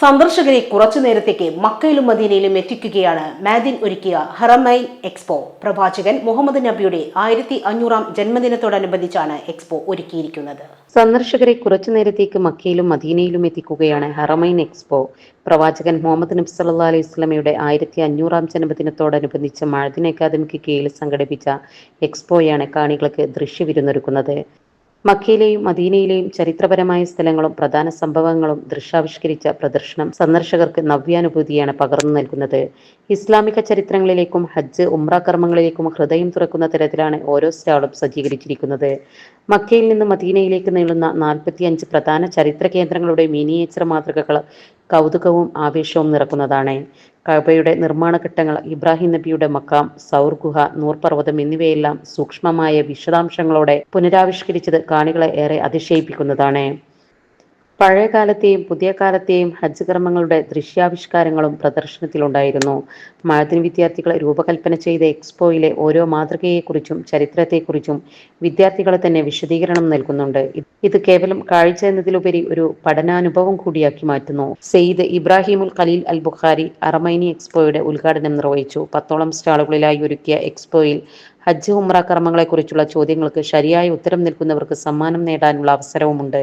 സന്ദർശകരെ കുറച്ചു നേരത്തേക്ക് മക്കയിലും മദീനയിലും എത്തിക്കുകയാണ് മാദിൻ ഒരുക്കിയ ഹറമൈൻ എക്സ്പോ. പ്രവാചകൻ മുഹമ്മദ് നബിയുടെ ആയിരത്തി അഞ്ഞൂറാം ജന്മദിനത്തോടനുബന്ധിച്ചാണ് എക്സ്പോ ഒരുക്കിയിരിക്കുന്നത്. സന്ദർശകരെ കുറച്ചു നേരത്തേക്ക് മക്കയിലും മദീനയിലും എത്തിക്കുകയാണ് ഹറമൈൻ എക്സ്പോ. പ്രവാചകൻ മുഹമ്മദ് നബി സല്ലാ അലൈഹി സ്വലമയുടെ ആയിരത്തി അഞ്ഞൂറാം ജന്മദിനത്തോടനുബന്ധിച്ച് മഴദിന അക്കാദമിക്ക് കീഴിൽ സംഘടിപ്പിച്ച എക്സ്പോയാണ് കാണികൾക്ക് ദൃശ്യവിരുന്നൊരുക്കുന്നത് മക്കയിലെയും മദീനയിലെയും ചരിത്രപരമായ സ്ഥലങ്ങളും പ്രധാന സംഭവങ്ങളും ദൃശ്യാവിഷ്കരിച്ച പ്രദർശനം സന്ദർശകർക്ക് നവ്യാനുഭൂതിയാണ് പകർന്നു നൽകുന്നത്. ഇസ്ലാമിക ചരിത്രങ്ങളിലേക്കും ഹജ്ജ് ഉംറ കർമ്മങ്ങളിലേക്കും ഹൃദയം തുറക്കുന്ന തരത്തിലാണ് ഓരോ സ്റ്റാളും സജ്ജീകരിച്ചിരിക്കുന്നത്. മക്കയിൽ നിന്ന് മദീനയിലേക്ക് നീളുന്ന നാൽപ്പത്തിയഞ്ച് പ്രധാന ചരിത്ര കേന്ദ്രങ്ങളുടെ മിനിയേച്ചർ മാതൃകകൾ കൗതുകവും ആവേശവും നിറക്കുന്നതാണ്. കഅബയുടെ നിർമ്മാണ ഘട്ടങ്ങൾ ഇബ്രാഹിം നബിയുടെ മക്കാം സൗർ ഗുഹ നൂർപർവതം എന്നിവയെല്ലാം സൂക്ഷ്മമായ വിശദാംശങ്ങളോടെ പുനരാവിഷ്കരിച്ചത് കാണികളെ ഏറെ അതിശയിപ്പിക്കുന്നതാണ്. പഴയ കാലത്തെയും പുതിയ കാലത്തെയും ഹജ്ജ് കർമ്മങ്ങളുടെ ദൃശ്യാവിഷ്കാരങ്ങളും പ്രദർശനത്തിലുണ്ടായിരുന്നു. മാതിന് വിദ്യാർത്ഥികളെ രൂപകൽപ്പന ചെയ്ത എക്സ്പോയിലെ ഓരോ മാതൃകയെക്കുറിച്ചും ചരിത്രത്തെക്കുറിച്ചും വിദ്യാർത്ഥികളെ തന്നെ വിശദീകരണം നൽകുന്നുണ്ട്. ഇത് കേവലം കാഴ്ച എന്നതിലുപരി ഒരു പഠനാനുഭവം കൂടിയാക്കി മാറ്റുന്നു. സെയ്ദ് ഇബ്രാഹിമുൽ ഖലീൽ അൽ ബുഖാരി അറമൈനി എക്സ്പോയുടെ ഉദ്ഘാടനം നിർവഹിച്ചു. പത്തോളം സ്റ്റാളുകളിലായി ഒരുക്കിയ എക്സ്പോയിൽ ഹജ്ജ് ഉമ്ര കർമ്മങ്ങളെക്കുറിച്ചുള്ള ചോദ്യങ്ങൾക്ക് ശരിയായ ഉത്തരം നൽകുന്നവർക്ക് സമ്മാനം നേടാനുള്ള അവസരവുമുണ്ട്.